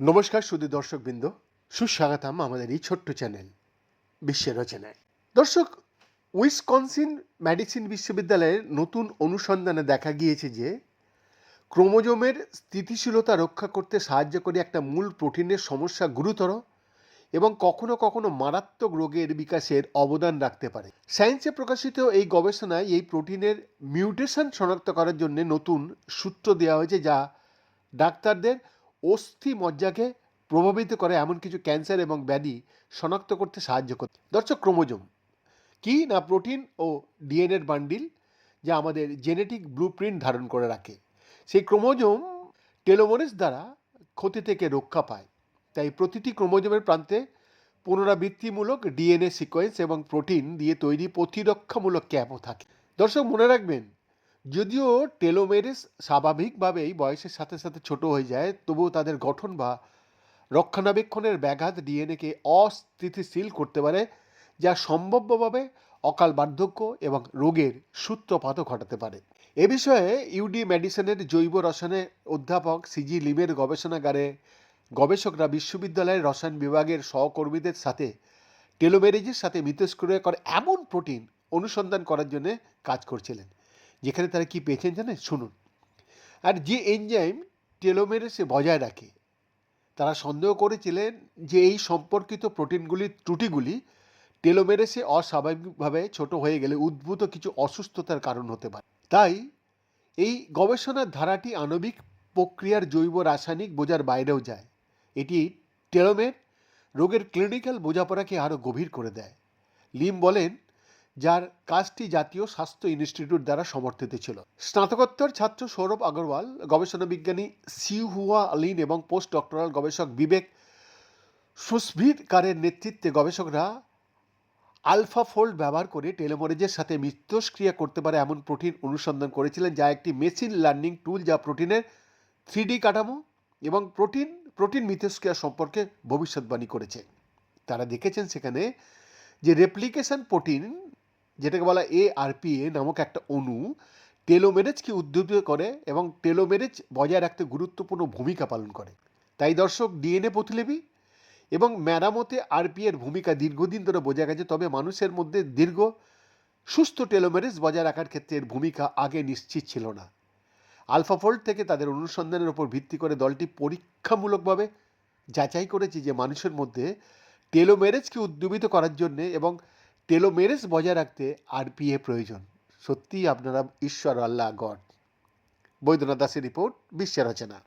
নমস্কার শুধু দর্শকবৃন্দ, সুস্বাগতম আমাদের এই ছোট্ট চ্যানেল, বিশ্বের রচনায়। দর্শক, উইসকনসিন মেডিসিন বিশ্ববিদ্যালয়ের নতুন অনুসন্ধানে দেখা গিয়েছে যে, ক্রোমোজোমের স্থিতিশীলতা রক্ষা করতে সাহায্য করে একটা মূল প্রোটিনের সমস্যা গুরুতর এবং কখনো কখনো মারাত্মক রোগের বিকাশের অবদান রাখতে পারে। সায়েন্সে প্রকাশিত এই গবেষণায় এই প্রোটিনের মিউটেশন শনাক্ত করার জন্য নতুন সূত্র দেওয়া হয়েছে যা ডাক্তারদের অস্থি মজ্জাকে প্রভাবিত করে এমন কিছু ক্যান্সার এবং ব্যাধি শনাক্ত করতে সাহায্য করতে দর্শক, ক্রোমোজোম। কি না প্রোটিন ও ডিএনএর বান্ডিল যা আমাদের জেনেটিক ব্লুপ্রিন্ট ধারণ করে রাখে? সেই ক্রোমোজোম টেলোমোরেস দ্বারা ক্ষতি থেকে রক্ষা পায়। তাই প্রতিটি ক্রোমোজোমের প্রান্তে পুনরাবৃত্তিমূলক ডিএনএ সিকোয়েন্স এবং প্রোটিন দিয়ে তৈরি প্রতিরক্ষামূলক ক্যাপও থাকে। দর্শক, মনে রাখবেন, যদিও টেলোমেরেস স্বাভাবিকভাবেই বয়সের সাথে সাথে ছোট হয়ে যায়, তবুও তাদের গঠন বা রক্ষণাবেক্ষণের ব্যাঘাত ডিএনএকে অস্থিতিশীল করতে পারে, যা সম্ভাব্যভাবে অকাল বার্ধক্য এবং রোগের সূত্রপাতও ঘটাতে পারে। এ বিষয়ে ইউডি মেডিসিনের জৈব রসায়নের অধ্যাপক সিজি লিমের গবেষণাগারে গবেষকরা বিশ্ববিদ্যালয়ের রসায়ন বিভাগের সহকর্মীদের সাথে টেলোমেরেজের সাথে মিথস্ক্রিয়া করে এমন প্রোটিন অনুসন্ধান করার জন্য কাজ করছিলেন। যেখানে তারা কি পেয়েছেন জানেন? শুনুন। আর যে এনজাইম টেলোমেরেসে বজায় রাখে, তারা সন্দেহ করেছিলেন যে এই সম্পর্কিত প্রোটিনগুলির ত্রুটিগুলি টেলোমেরেসে অস্বাভাবিকভাবে ছোট হয়ে গেলে উদ্ভূত কিছু অসুস্থতার কারণ হতে পারে। তাই এই গবেষণার ধারাটি আণবিক প্রক্রিয়ার জৈব রাসায়নিক বোঝার বাইরেও যায়। এটি টেলোমের রোগের ক্লিনিক্যাল বোঝাপড়াকে আরও গভীর করে দেয়। লিম বলেন, যার কাজটি জাতীয় স্বাস্থ্য ইনস্টিটিউট দ্বারা সমর্থিত ছিল। স্নাতকোত্তর ছাত্র সৌরভ আগরওয়াল, গবেষণা বিজ্ঞানী সিউহুয়া আলিন এবং পোস্ট ডক্টরাল গবেষক বিবেক সুস্ভিরকারের নেতৃত্বে গবেষকরা আলফা ফোল্ড ব্যবহার করে টেলোমোরেজের সাথে মিথস্ক্রিয়া করতে পারে এমন প্রোটিন অনুসন্ধান করেছিলেন, যা একটি মেশিন লার্নিং টুল যা প্রোটিনের থ্রি কাঠামো এবং প্রোটিন প্রোটিন মিথস্ক্রিয়া সম্পর্কে ভবিষ্যৎবাণী করেছে। তারা দেখেছেন সেখানে যে রেপ্লিকেশন প্রোটিন যেটাকে বলা এ আরপিএ নামক একটা অণু টেলোমেরেজকে উদ্বুদ্ধ করে এবং টেলোমেরেজ বজায় রাখতে গুরুত্বপূর্ণ ভূমিকা পালন করে। তাই দর্শক ডিএনএ প্রতিলিপি এবং মেরামতে আরপি এর ভূমিকা দীর্ঘদিন ধরে বোঝা গেছে, তবে মানুষের মধ্যে দীর্ঘ সুস্থ টেলোমেরেজ বজায় রাখার ক্ষেত্রে এর ভূমিকা আগে নিশ্চিত ছিল না। আলফাফোল্ড থেকে তাদের অনুসন্ধানের উপর ভিত্তি করে দলটি পরীক্ষামূলকভাবে যাচাই করেছে যে মানুষের মধ্যে টেলোমেরেজকে উদ্যমিত করার জন্যে এবং টেলোমেরেজ বজায় রাখতে আরপিএ প্রয়োজন। সত্যিই আপনারা ঈশ্বর আল্লাহ গড। বৈদ্যনাথ দাসের রিপোর্ট বিশ্বের রচনা।